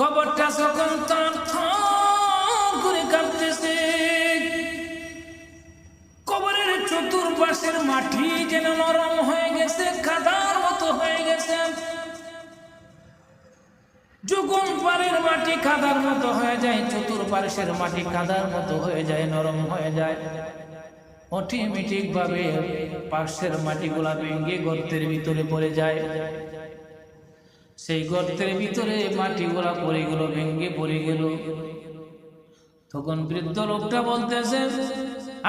কবরটা যখন তার করে কাঁপতেছে, কবরের চতুর্পাশের মাটি যেন নরম হয়ে গেছে কাদার মতো হয়ে গেছে। যখন পারের মাটি কাদার মতো হয়ে যায়, চতুর্পাশের মাটি কাদার মতো হয়ে যায়, নরম হয়ে যায়। অটোমেটিক ভাবে পাশের মাটিগুলা ভেঙে গর্তের ভিতরে পড়ে যায়। সেই গর্তের ভিতরে মাটিগুলা পড়ে গেল, ভেঙ্গে পড়ে গেল। তখন বৃদ্ধ লোকটা বলতেছে,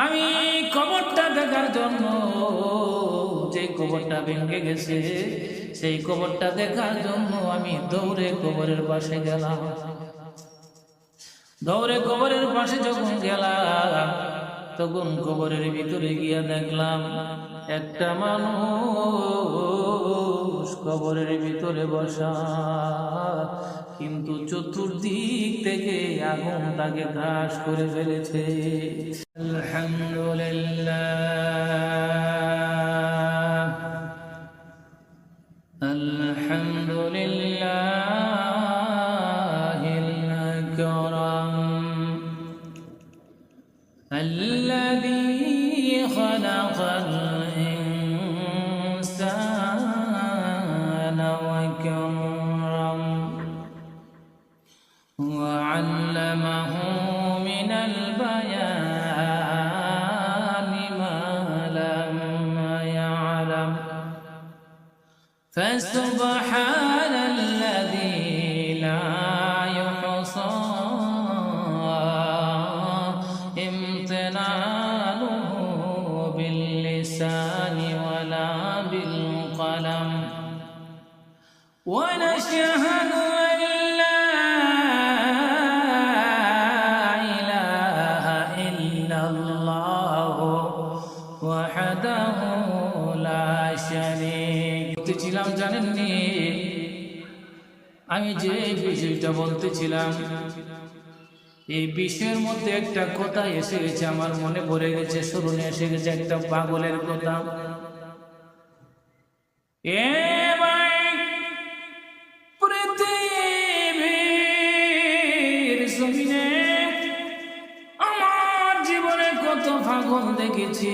আমি কবরটা দেখার জন্য যে কবরটা ভেঙে গেছে, সেই কবরটা দেখার জন্য আমি দৌড়ে কবরের পাশে গেলাম। দৌড়ে কবরের পাশে যখন গেলাম, তখন কবরের ভিতরে গিয়া দেখলাম একটা মানুষ কবরের ভিতরে বসা কিন্তু চতুর্দিক থেকে আগুন তাকে ঘাস করে ফেলেছে। আলহামদুলিল্লাহ। وعلمه من البيان ما لم يعلم. فسبحان আমি যে বিষয়টা বলতেছিলাম, এই বিষয়ের মধ্যে একটা কথা এসে গেছে আমার মনে পড়ে গেছে স্মরণে এসে গেছে একটা পাগলের কথা। এ আমার জীবনে কত ফাগল দেখেছি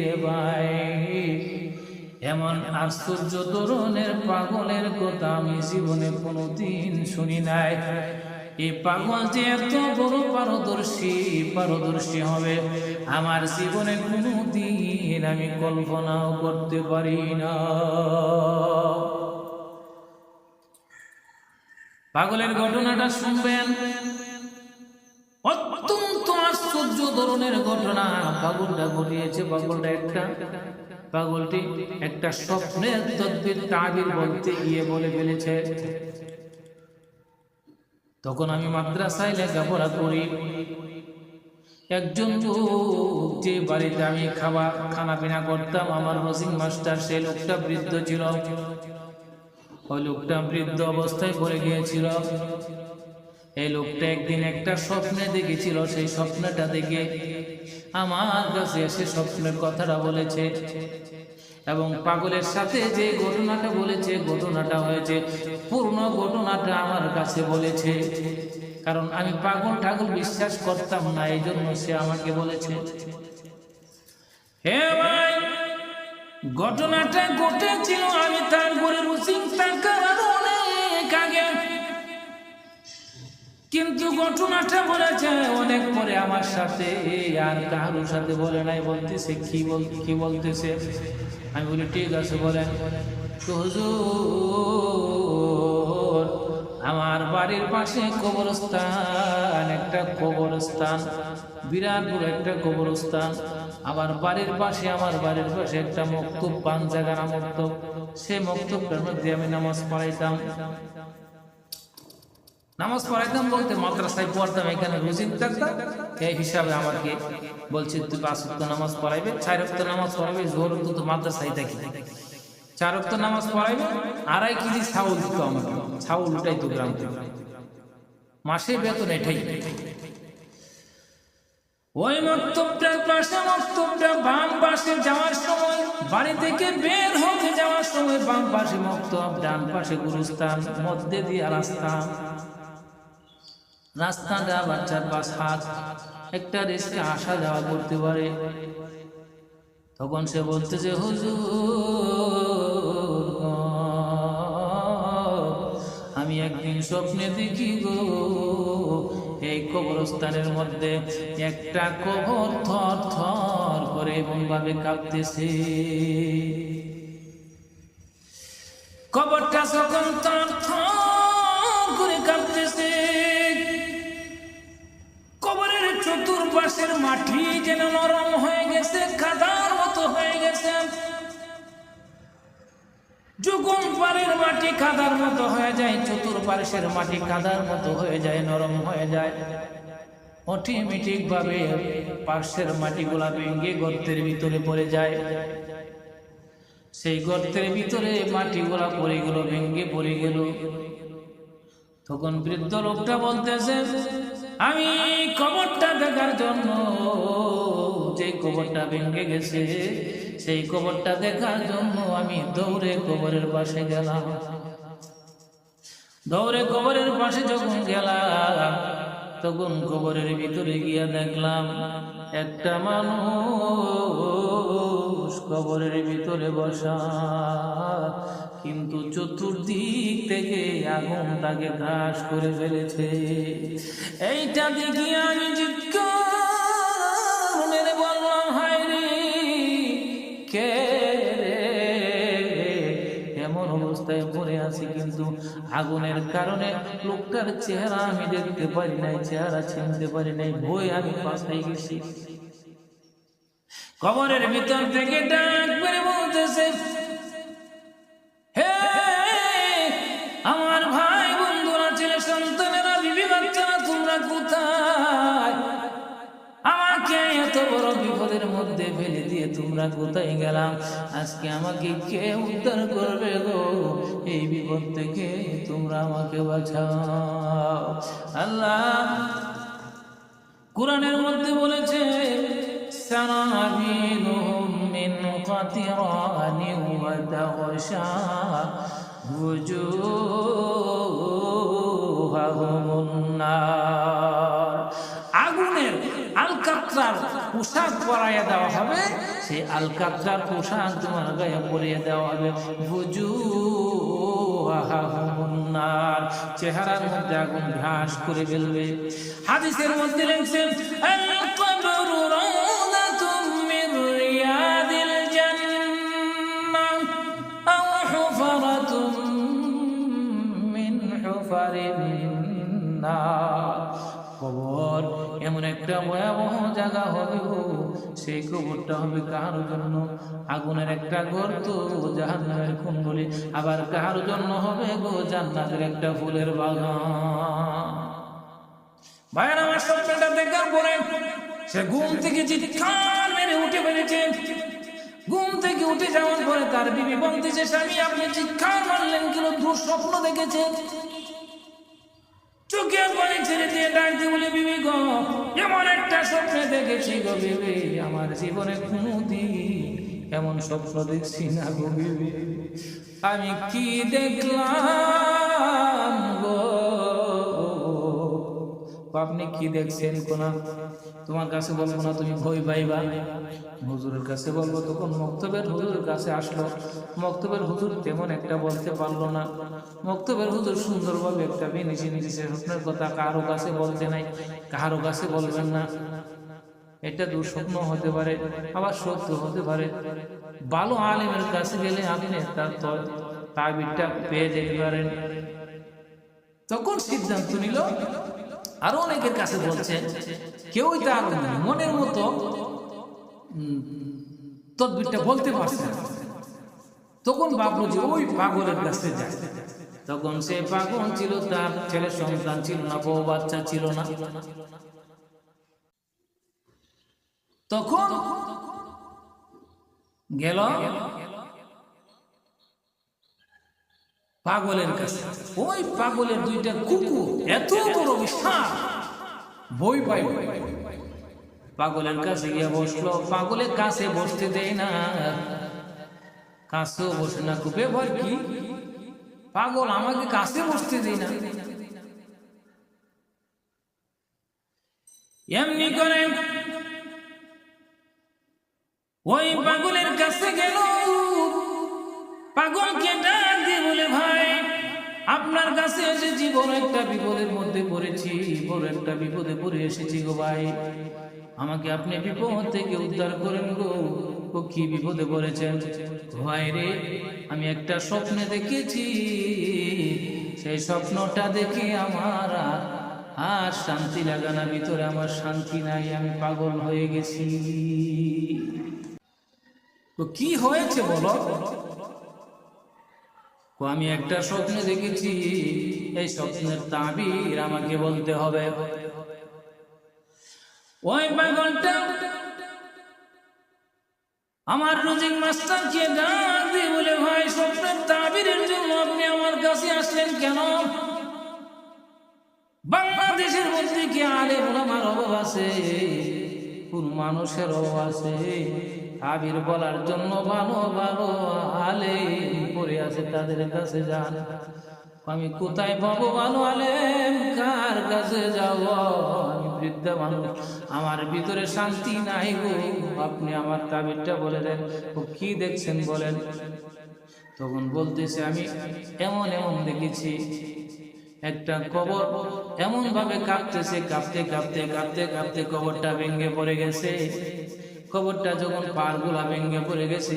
রে ভাই। এমন আশ্চর্য ধরনের পাগলের কথা আমি জীবনে কোনোদিন শুনি নাই। এই পাগল যে এত বড় পারদর্শী পারদর্শী হবে, আমার জীবনে কোনোদিন আমি কল্পনাও করতে পারি না। পাগলের ঘটনাটা শুনবেন। অত্যন্ত আশ্চর্য ধরনের ঘটনা পাগলটা ঘটিয়েছে, পাগলটা একটা। পাগলটি একটা স্বপ্নের তদ্বির তাবির বলতে গিয়ে বলে ফেলেছে। তখন আমি মাদ্রাসায় লেখাপড়া করি। একজন যে বাড়িতে আমি খাবার খানা পিনা করতাম, আমার রসিং মাস্টার সে লোকটা বৃদ্ধ ছিল। ওই লোকটা বৃদ্ধ অবস্থায় পড়ে গিয়েছিল। এই লোকটা একদিন একটা স্বপ্নে দেখেছিল, সেই স্বপ্নটা দেখে আমার কাছে এসে স্বপ্নের কথাটা বলেছে এবং পাগলের সাথে যে ঘটনাটা বলেছে, ঘটনাটা হয়েছে, পূর্ণ ঘটনাটা আমার কাছে বলেছে। কারণ আমি পাগল ঠাকুর বিশ্বাস করতাম না এই জন্য সে আমাকে বলেছে, হে ভাই, ঘটনাটা ঘটেছিল, আমি তার ঘরের চিন্তা করার অনেক আগে। কিন্তু ঘটনাটা বলেছে, অনেক পরে আমার সাথে আর কারোর সাথে বলে নাই, বলতেছে, কি বল, কি বলতেছে? আমি বলি, ঠিক আছে, বলেন। আমার বাড়ির পাশে কবরস্থান, একটা কবরস্থান, বিরাট বড় একটা কবরস্থান। আমার বাড়ির পাশে, আমার বাড়ির পাশে একটা মক্তব পান জায়গার মক্তব। সে মক্তবটার মধ্যে আমি নামাজ পড়াইতাম। নামাজ পড়াইতাম বলতে মাদ্রাসায় পড়তাম, এখানে রুজিন থাকতাম এই হিসাবে আমাকে বলছে তুই পাঁচ ওয়াক্ত নামাজ পড়াইবে, চার ওয়াক্ত নামাজ পড়াইবে জোর তো মাদ্রাসায় থাকি। চার ওয়াক্ত নামাজ পড়াইবে, আড়াই কেজি ছাউল দিত আমাকে। ছাউল উঠাই তো গ্রাম মাসে বেতন এটাই। ওই মক্তবটার পাশে মক্তবটা, বাম পাশে যাওয়ার সময়, বাড়ি থেকে বের হতে যাওয়ার সময় বাম পাশে মক্তব, ডান পাশে গুরুস্থান, মধ্যে দিয়ে রাস্তা। রাস্তাটা বাচ্চার পাশ হাত, একটা রেসকে আসা যাওয়া করতে পারে। তখন সে বলতেছে হুজুর আমি একদিন স্বপ্নে দেখি গো, এই কবরস্থানের মধ্যে একটা কবর থর থর করে এমন ভাবে কাঁপতেছে। কবরটা যখন থর থর চতুর্পাশের মাটি যেন নরম হয়ে গেছে কাদার মতো হয়ে গেছে। যখন পারের মাটি কাদার মতো হয়ে যায় চতুর্পাশের মাটি কাদার মতো হয়ে যায়, নরম হয়ে যায়। অটোমেটিক ভাবে পাশের মাটিগুলা ভেঙে গর্তের ভিতরে পড়ে যায়। সেই গর্তের ভিতরে মাটি মাটিগুলা পড়ে গেল, ভেঙে পড়ে গেল। তখন বৃদ্ধ লোকটা বলতেছে আমি কবরটা দেখার জন্য যে কবরটা ভেঙে গেছে, সেই কবরটা দেখার জন্য আমি দৌড়ে কবরের পাশে গেলাম। দৌড়ে কবরের পাশে যখন গেলাম, তখন কবরের ভিতরে গিয়া দেখলাম, একটা মানুষ কবরের ভিতরে বসা। কিন্তু চতুর্দিক থেকে আগুন তাকে ঘাস করে ফেলেছে। এইটা দেখি আমি মেরে বললাম রে, কে এমন অবস্থায় পড়ে আছি কিন্তু আগুনের কারণে লোকটার চেহারা আমি দেখতে পারি নাই, চেহারা চিনতে পারি নাই, ভয় আমি পাশাই গেছি। কবরের ভিতর থেকে ডাক করে বলতেছে, হে, আমার ভাই, বন্ধুরা, ছেলে, সন্তানেরা, বিবি, বাচ্চারা, তোমরা কোথায়? আমাকে এত বড় বিপদের মধ্যে ফেলে দিয়ে তোমরা কোথায় গেলাম? আজকে আমাকে কে উদ্ধার করবে গো? এই বিপদ থেকে তোমরা আমাকে বাঁচাও। আল্লাহ কোরআনের মধ্যে বলেছে মিন কাতিরানিন ওয়া তাগশা wujuhahumun nar আগুনের আলকাত্রার পোশাক পরাইয়া দেওয়া হবে, সেই আলকাত্রার পোশাক তোমার গায়ে পরিয়ে দেওয়া হবে। নার চেহারার মধ্যে আগুন ঘাস করে ফেলবে। হাদিসের মধ্যে লেখছেন আল একটা ভয়াবহ জায়গা হবে গো। সেই কবরটা হবে কাহার জন্য? আগুনের একটা ঘর তো জাহান্নামের কুণ্ডলি। আবার কাহার জন্য হবে গো জান্নাতের একটা ফুলের বাগান? দেখার পরে সে ঘুম থেকে মেরে উঠে পেরেছে ঘুম থেকে উঠে যাওয়ার পরে তার বিবি বলতেছে, স্বামী, আপনি চিৎকার মারলেন কেন? দুঃস্বপ্ন দেখেছেন? চোখের পানি ছেড়ে দিয়ে ডাকতে বলে, বিবি গো, এমন একটা স্বপ্নে দেখেছি গো বিবি। আমার জীবনে কোনোদিন এমন স্বপ্ন দেখছি না গো বিবি। আমি কি দেখলাম? আপনি কি দেখছেন কোনা? তোমার কাছে বলব না, তুমি ভয় পাইবা। হুজুরের কাছে বলব, তখন মক্তবের হুজুরের কাছে আসলো। মক্তবের হুজুর তেমন একটা বলতে পারল না। মক্তবের হুজুর সুন্দরভাবে একটা বিনিশি নিজে স্বপ্নের কথা কারও কাছে বলতে নাই, কারও কাছে বলবেন না। এটা দুঃস্বপ্ন হতে পারে, আবার সত্য হতে পারে। ভালো আলিমের কাছে গেলে আপনি তার তাবিরটা পেয়ে যেতে পারেন। তখন সিদ্ধান্ত নিল আরও অনেকের কাছে বলছে, কেউই তার মনের মতো তদবিরটা বলতে পারছে না। তখন ভাবলো যে ওই পাগলের কাছে যায়। তখন সে পাগল ছিল, তার ছেলে সন্তান ছিল না, বউ বাচ্চা ছিল না। তখন গেল পাগলের কাছে। ওই পাগলের দুইটা কুকুর, এত বড় বিশাল। বই পাই পাগলের কাছে গিয়ে বসল পাগলের কাছে বসতে দেয় না। কাছেও বসে না, খুবই ভয় কি? পাগল আমাকে কাছে বসতে দেয় না। এমনি করে ওই পাগলের কাছে গেল। পাগলকে ডাক দিয়ে বলে, ভাই আপনার কাছে এসেছি বড় একটা বিপদের মধ্যে পড়েছি, বড় একটা বিপদে পড়ে এসেছি গো ভাই। আমাকে আপনি বিপদ থেকে উদ্ধার করেন গো, ও কি বিপদে পড়েছেন? ভাই রে, আমি একটা স্বপ্নে দেখেছি, সেই স্বপ্নটা দেখে আমার আর শান্তি লাগানা ভিতরে আমার শান্তি নাই, আমি পাগল হয়ে গেছি। তো কি হয়েছে বলো? আমি একটা স্বপ্ন দেখেছি। এই স্বপ্নের তাবির আমাকে বলতে হবে। ওই পাগলটা আমার রোজিক মাস্টারকে ডাক দিয়ে বলে, ভাই, স্বপ্নের তাবিরের জন্য আপনি আমার কাছে আসলেন কেন? বাংলাদেশের মধ্যে কি আলে আমার অভাব আছে? কোন মানুষের অভাব আছে? আবির বলার জন্য ভালো ভালো আলে পড়ে আছে তাদের কাছে যান। আমি কোথায় পাবো ভালো আলেম? কার কাছে যাব? আমি বৃদ্ধা মানুষ আমার ভিতরে শান্তি নাই গো। আপনি আমার তাবিরটা বলে দেন। ও কি দেখছেন বলেন? তখন বলতেছে, আমি এমন এমন দেখেছি। একটা কবর এমন ভাবে কাঁপতেছে, কাঁপতে কাঁপতে কাঁপতে কাঁপতে কবরটা ভেঙে পড়ে গেছে। কবরটা যখন পারগুলা ভেঙে পড়ে গেছে,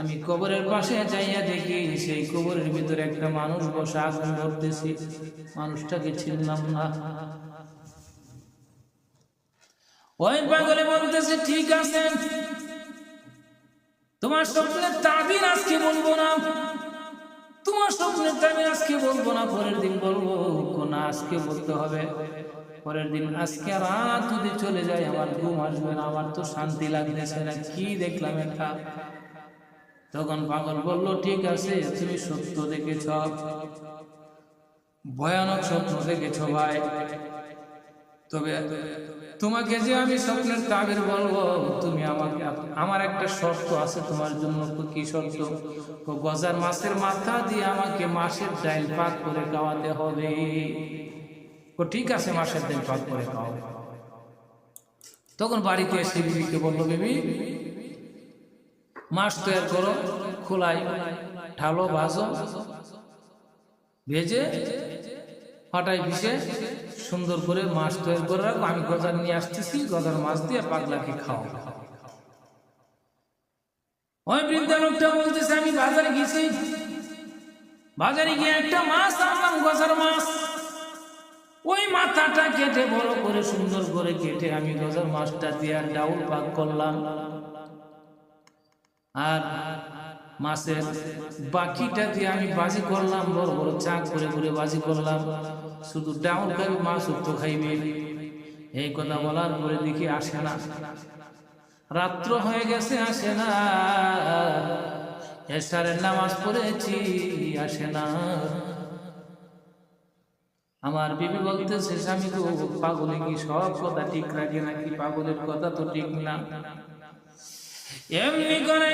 আমি কবরের পাশে যাইয়া দেখি সেই কবরের ভিতরে একটা মানুষ বসে আগুন ধরতেছি। মানুষটাকে চিনলাম না। ওই পাগলে বলতেছে, ঠিক আছে। তোমার স্বপ্নের তাবির আজকে বলব না। তোমার স্বপ্নের তাবির আজকে বলব না। পরের দিন বলব, কোন আজকে বলতে হবে? পরের দিন আজকে রাত যদি চলে যায়, আমার ঘুম আসবে না, আমার তো শান্তি লাগতেছে না, কি দেখলাম এটা তখন পাগল বলল, ঠিক আছে, তুমি সত্য দেখেছ, ভয়ানক স্বপ্ন দেখেছ ভাই। তবে তোমাকে যে আমি স্বপ্নের তাবির বলব, তুমি আমাকে, আমার একটা শর্ত আছে তোমার জন্য, কি শর্ত? গজার মাছের মাথা দিয়ে আমাকে মাসের ডাইল পাক করে খাওয়াতে হবে। ও ঠিক আছে, মাসের ডাইল পাক করে খাওয়াবে তখন বাড়িতে এসে বিবিকে বলল, বিবি, মাছ তৈরি করো, খোলাই, ঢালো, ভাজো, ভেজে ফাটাই পিষে, সুন্দর করে মাছ তৈরি করে রাখব আমি গজার নিয়ে আসতেছি, গজার মাছ দিয়ে পাগলাকে খাও ওই বৃদ্ধা লোকটা বলতেছে, আমি বাজারে গেছি। বাজারে গিয়ে একটা মাছ আনলাম, গজার মাছ। ওই মাথাটা কেটে বড় করে সুন্দর করে কেটে আমি গজার মাছটা দিয়ে ডাউল পাক করলাম। আর মাছের বাকিটা দিয়ে আমি বাজি করলাম, বড় বড় চাক করে করে বাজি করলাম। শুধু ডাউন খাইবে, মাছ উত্তর খাইবে। এই কথা বলার পরে দেখি আসে না। রাত্র হয়ে গেছে, আসে না। এসারের নামাজ পড়েছি, আসে না। আমার বিবি বলতেছে, স্বামী তো পাগলে কি সব কথা ঠিক রাখে নাকি? পাগলের কথা তো ঠিক না। এমনি করে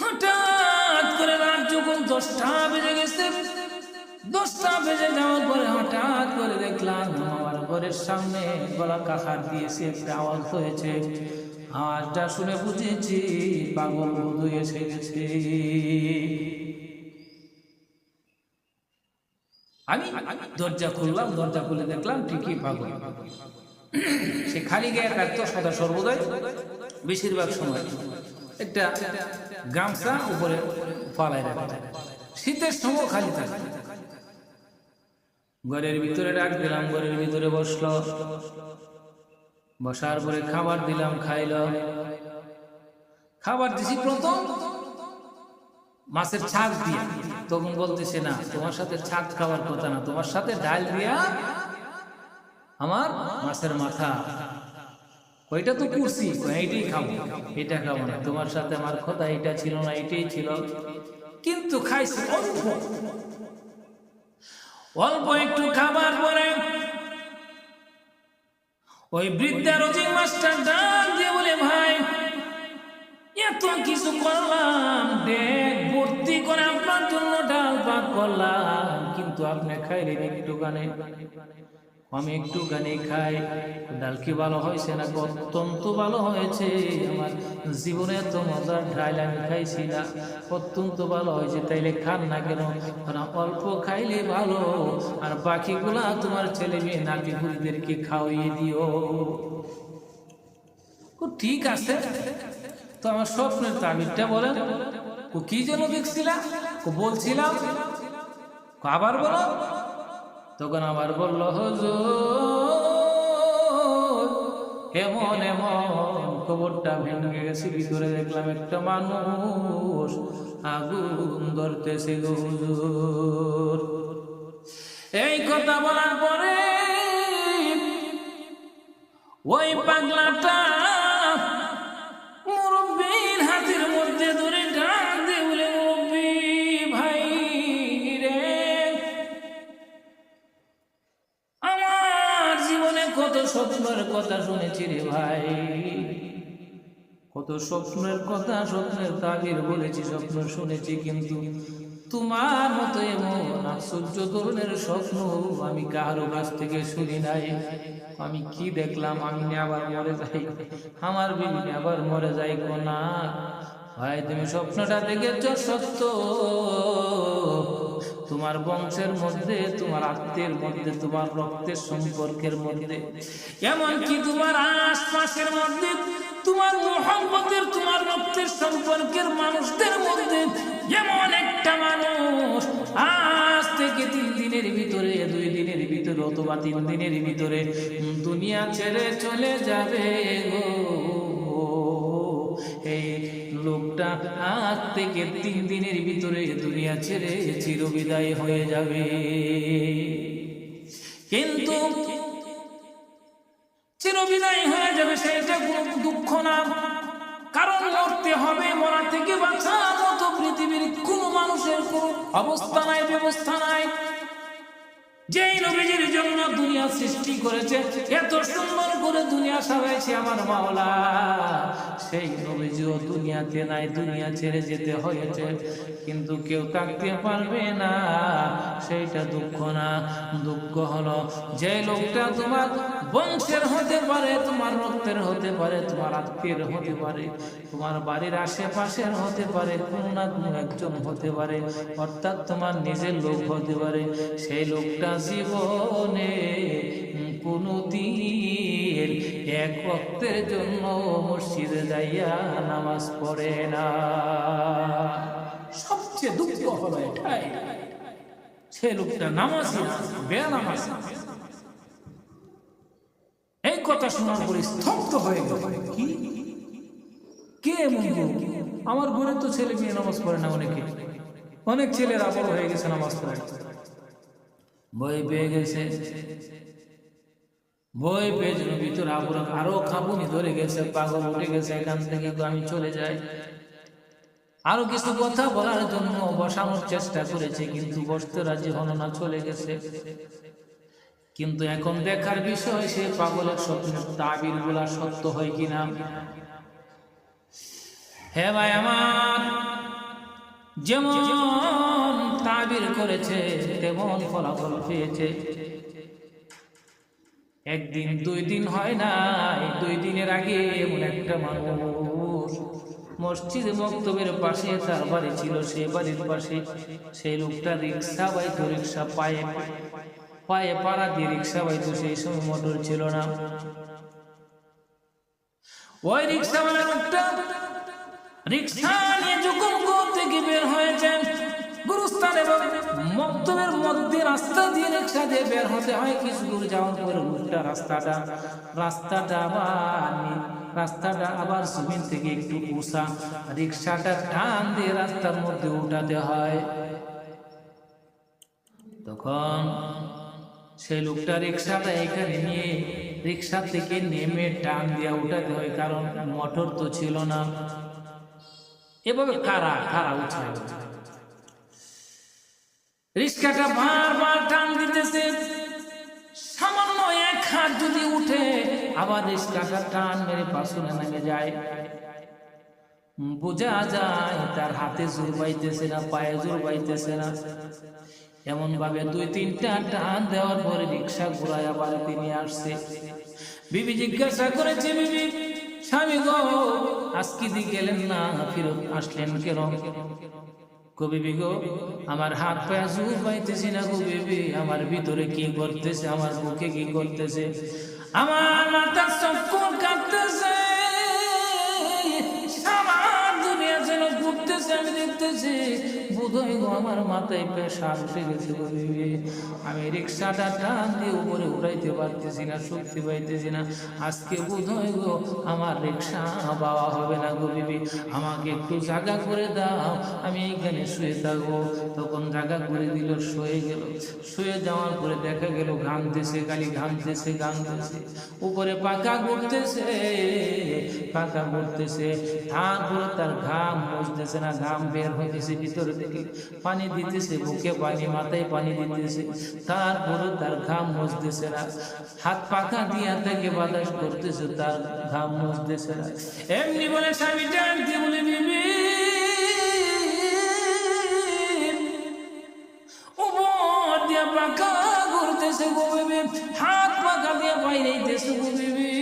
হঠাৎ করে রাত যখন দশটা বেজে গেছে, দশটা বেজে যাওয়ার পরে হঠাৎ করে দেখলাম আমার ঘরের সামনে গলা কাকার দিয়েছে একটা আওয়াজ হয়েছে। আওয়াজটা শুনে বুঝেছি, পাগল বধু এসে গেছে। আমি দরজা খুললাম, দরজা খুলে দেখলাম ঠিকই পাগল সে খালি গায়ে কাটতো সদা সর্বদাই। বেশিরভাগ সময় একটা গামছা উপরে পালায় রাখে। শীতের সময় খালি থাকে। ঘরের ভিতরে ডাক দিলাম, ঘরের ভিতরে বসল। বসার পরে খাবার দিলাম, খাইল। খাবার দিছি প্রথম। মাছের ছাক দিয়া। তখন বলতেছে, না, তোমার সাথে ছাক খাওয়ার কথা না, তোমার সাথে ডাল দিয়া আমার মাছের মাথা। ওইটা তো করছি এইটাই খাব, এটা খাব না, তোমার সাথে আমার কথা এটা ছিল না, এটাই ছিল। কিন্তু খাইছি অল্প। অল্প একটু খাবার পরে ওই বৃদ্ধা রোজিং মাস্টার ডাক দিয়ে বলে, ভাই এত কিছু করলাম দেখ ভর্তি করে ডাল করলাম কিন্তু আপনি খাইলেন একটু আমি একটু খাই। ভালো হয়েছে না অত্যন্ত ভালো হয়েছে। আমার জীবনে এত মজার ডাল আমি খাইছি না। অত্যন্ত ভালো হয়েছে। তাইলে খান না কেন? অল্প খাইলে ভালো। আর বাকিগুলা তোমার ছেলে মেয়ে নাতি পুরীদেরকে খাওয়িয়ে দিও। ঠিক আছে। তো আমার স্বপ্নের তাবিরটা বলেন ও কি যেন দেখছিলাম ও বলছিলাম আবার বলো। তখন আবার বলল, হুজুর, এমন এমন খবরটা ভেঙে গেছে, ভিতরে দেখলাম একটা মানুষ আগুন ধরতেছে এই কথা বলার পরে ওই পাগলাটা হাতের মধ্যে ধরে দেউলে ভাই রে, আমার জীবনে কত স্বপ্নের কথা শুনেছি রে ভাই। কত স্বপ্নের কথা স্বপ্নের তাগির বলেছি, স্বপ্ন শুনেছি কিন্তু তোমার মতো এমন আশ্চর্য ধরনের স্বপ্ন আমি কারও কাছ থেকে শুনি নাই। আমি কি দেখলাম? আমি আবার মরে যাই। আমার বিবি আবার মরে যাই না। ভাই তুমি স্বপ্নটা দেখেছ সত্য? তোমার বংশের মধ্যে, তোমার আত্মের মধ্যে, তোমার রক্তের সম্পর্কের মধ্যে, এমনকি তোমার আশপাশের মধ্যে, তোমার মোহাম্মতের, তোমার রক্তের সম্পর্কের মানুষদের অথবা তিন দিনের ভিতরে দুনিয়া ছেড়ে চলে যাবে গো। এই লোকটা, আজ থেকে তিন দিনের ভিতরে দুনিয়া ছেড়ে চিরবিদায় হয়ে যাবে। কিন্তু চিরবিদায় হয়ে যাবে সেটা কোনো দুঃখ না। কারণ মরতে হবে, মরা থেকে বাঁচার মতো পৃথিবীর কোনো মানুষের কোনো অবস্থা নাই, ব্যবস্থা নাই। যেই নবীজির জন্য দুনিয়া সৃষ্টি করেছে, এত সুন্দর করে দুনিয়া সাজাইছে আমার মাওলা। সেই নবীজিও দুনিয়াতে নাই, দুনিয়া ছেড়ে যেতে হয়েছে। কিন্তু কেউ থাকতে পারবে না, সেইটা দুঃখ না। দুঃখ হলো, যে লোকটা তোমার বংশের হতে পারে, তোমার রক্তের হতে পারে, তোমার আত্মীয়ের হতে পারে, তোমার বাড়ির আশেপাশের হতে পারে, কোনো না কোনো একজন হতে পারে, অর্থাৎ তোমার নিজের লোক হতে পারে। সেই লোকটা জীবনে কোনো দিন এক ভক্তের জন্য মসজিদে যাইয়া নামাজ পড়ে না। সবচেয়ে দুঃখ হলো এটাই। সে লোকটা নামাজি বেনামাজি। এই কথা শোনার পরে স্তব্ধ হয়ে গেল। কি? কে এমন আমার ঘরে তো ছেলে মেয়ে নামাজ পড়ে না অনেকে। অনেক ছেলেরা বড় হয়ে গেছে নামাজ পড়ে। বই পেয়ে গেছে। বই পেয়ে যেন ভিতরে আবরা আরও খাবুনি ধরে গেছে, পাগল উঠে গেছে এখান থেকে তো আমি চলে যাই। আরও কিছু কথা বলার জন্য বসানোর চেষ্টা করেছে, কিন্তু বসতে রাজি হন না, চলে গেছে। কিন্তু এখন দেখার বিষয়, সে পাগলের স্বপ্নের তাবিরগুলা সত্য হয় কিনা? হে ভাই আমার যেমন তাবির করেছে, তেমন ফলাফল পেয়েছে। একদিন, দুই দিন হয় না দুই দিনের আগে এমন একটা মানুষ মসজিদ মক্তবের পাশে, তার বাড়ি ছিল সে বাড়ির পাশে। সেই লোকটা রিক্সা বাইতো, রিক্সা পায়ে পায়ে পাড়া দিয়ে রিক্সা বাইতো, সেই সময় মোটর ছিল না। ওই রিক্সাওয়ালা লোকটা রিক্সা নিয়ে থেকে বের হয়েছেন। গুরুস্থান এবং মক্তবের মধ্যে রাস্তা দিয়ে রিক্সা দিয়ে বের হতে হয় কিছু দূর রাস্তাটা। রাস্তাটা আবার রাস্তাটা আবার জমিন থেকে একটু উষা রিক্সাটা টান দিয়ে রাস্তার মধ্যে উঠাতে হয়। তখন সেই লোকটা রিক্সাটা এখানে নিয়ে রিক্সা থেকে নেমে টান দিয়ে উঠাতে হয়, কারণ মোটর তো ছিল না। এভাবে কারা কারা উঠায় রিক্সাটা বারবার টান দিতেছে। সামান্য এক হাত যদি উঠে, আবার রিক্সাটা টান মেরে পাশনে নেমে যায়। বোঝা যায় তার হাতে জোর পাইতেছে না, পায়ে জোর পাইতেছে না। এমন ভাবে দুই, তিনটা টান দেওয়ার পরে রিক্সা ঘুরায় আবার তিনি আসছে। বিবি জিজ্ঞাসা করেছে, বিবি, স্বামী গো আজকে দি গেলেন না ফিরত আসলেন কেন? কবি গো আমার হাত পায়ে জোর পাইতেছি না বিবি? আমার ভিতরে কি করতেছে আমার মুখে কি করতেছে আমার মাথার চক্কর কাটতেছে ঘুরতেছে আমি দেখতেছি বোধহয় গো আমার মাথায় পেশা উঠে গেছে আমি রিক্সাটা টান দিয়ে উপরে উড়াইতে পারতেছি না, শক্তি পাইতেছি না। আজকে বোধহয় গো আমার রিক্সা পাওয়া হবে না গো বিবি। আমাকে একটু জায়গা করে দাও, আমি এইখানে শুয়ে থাকব। তখন জায়গা করে দিল, শুয়ে গেল। শুয়ে যাওয়ার পরে দেখা গেল, ঘামতেছে, খালি ঘামতেছে ঘামতেছে। উপরে পাকা ঘুরতেছে পাকা ঘুরতেছে। তারপরে তার ঘাম মুছতেছে না ঘাম বের হইতেছে, ভিতরে থেকে পানি দিতেছে, বুকে পানি, মাথায় পানি দিতেছে। তারপরে তার ঘাম মুছতেছে না। হাত পাখা দিয়া থেকে বাতাস করতেছে, তার ঘাম মুছতেছে না। এমনি বলে স্বামী বলে, বিবি হাত পাখা দিয়ে বাইরে গো বিবি।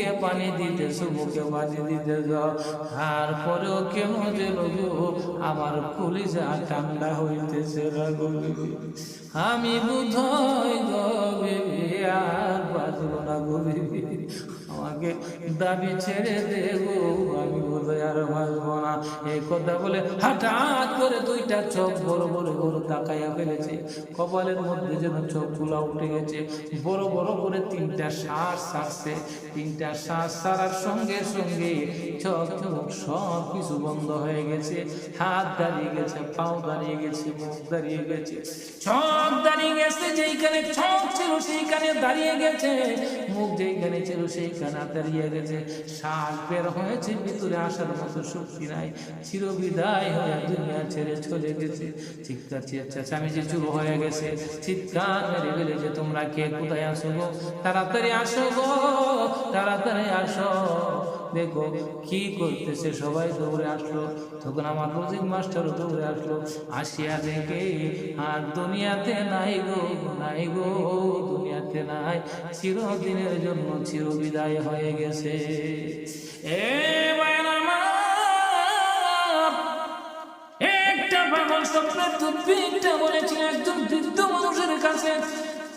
বুকে পানি দিতেছে, মুখে পানি দিতেছ। তারপরেও কেন যে আমার কলিজা ঠান্ডা হইতেছে আমি বুধ আর বাজব না গো, বিবি। আমাকে দাবি ছেড়ে দে গো আমি বোধহয় আর বাঁচব না। এই কথা বলে হঠাৎ করে দুইটা চোখ বড় বড় বড় তাকাইয়া ফেলেছে। কপালের মধ্যে যেন চোখগুলা উঠে গেছে। বড় বড় করে তিনটা শ্বাস ছাড়ছে তিনটা শ্বাস ছাড়ার সঙ্গে সঙ্গে চোখ চোখ সব কিছু বন্ধ হয়ে গেছে। হাত দাঁড়িয়ে গেছে, পাও দাঁড়িয়ে গেছে, মুখ দাঁড়িয়ে গেছে। চোখ দাঁড়িয়ে গেছে যেইখানে চোখ ছিল সেইখানে দাঁড়িয়ে গেছে। মুখ যেইখানে ছিল সেইখানে দাঁড়িয়ে গেছে। শ্বাস বের হয়েছে, ভিতরে আসার মতো শক্তি নাই। চিরবিদায় হয়ে দুনিয়া ছেড়ে চলে গেছে। চিৎকার চিৎকার, স্বামীজি চুপ হয়ে গেছে। চিৎকার মেরে গেলে যে, তোমরা কে? কোথায় আসো গো? তাড়াতাড়ি আসো গো, তাড়াতাড়ি আসো। দেখো কি করতেছে? সবাই দৌড়ে আসলো। তখন আমার রোজিক মাস্টার দৌড়ে আসলো। আসিয়া দেখে, আর দুনিয়াতে নাই গো নাই গো, দুনিয়াতে নাই। চিরদিনের জন্য চিরবিদায় হয়ে গেছে। এ একটা বৃদ্ধ মানুষের কাছে।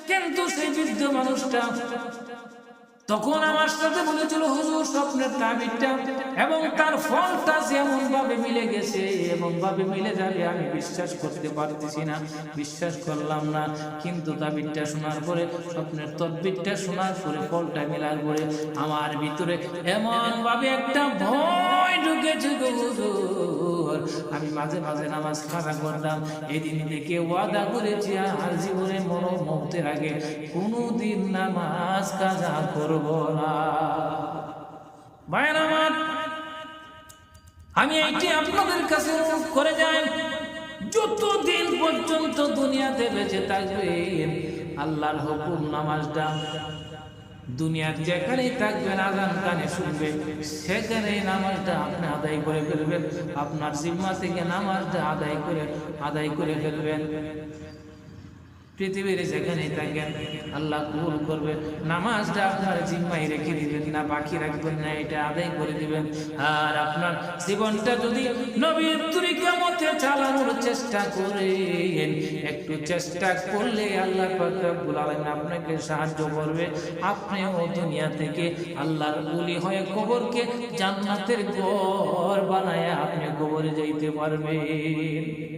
কিন্তু সেই বৃদ্ধ মানুষটা তখন আমার সাথে বলেছিল, হুজুর, স্বপ্নের তাবিরটা এবং তার ফলটা যেমন ভাবে মিলে গেছে এমন ভাবে মিলে যাবে, আমি বিশ্বাস করতে পারতেছি না, বিশ্বাস করলাম না। কিন্তু তাবিরটা শোনার পরে, স্বপ্নের তদবিরটা শোনার পরে, ফলটা মেলার পরে আমার ভিতরে এমন ভাবে একটা ভয় ঢুকেছে হুজুর। আমি মাঝে মাঝে নামাজ খাড়া করতাম। এদিন থেকে ওয়াদা করেছি, আর জীবনে মনো মুহূর্তের আগে কোনোদিন নামাজ কাজা করব না। আমি এইটি আপনাদের কাছে করে যাই, যতদিন পর্যন্ত দুনিয়াতে বেঁচে থাকবেন, আল্লাহর হুকুম নামাজটা দুনিয়ার যেখানেই থাকবেন আজান কানে শুনবে, সেখানেই নামাজটা আপনি আদায় করে ফেলবেন। আপনার জিম্মা থেকে নামাজটা আদায় করে আদায় করে ফেলবেন। পৃথিবীর যেখানেই থাকেন, আল্লাহ কবুল করবে। নামাজটা আপনার জিম্মায় রেখে দিবেন না, বাকি রাখবেন না, এটা আদায় করে দিবেন। আর আপনার জীবনটা যদি নবীর তরিকা মতে চালানোর চেষ্টা করেন, একটু চেষ্টা করলে আল্লাহ আলামিন আপনাকে সাহায্য করবে। আপনিও দুনিয়া থেকে আল্লাহর বলি হয়ে কবরকে জান্নাতের ঘর বানায় আপনি কবরে যাইতে পারবেন।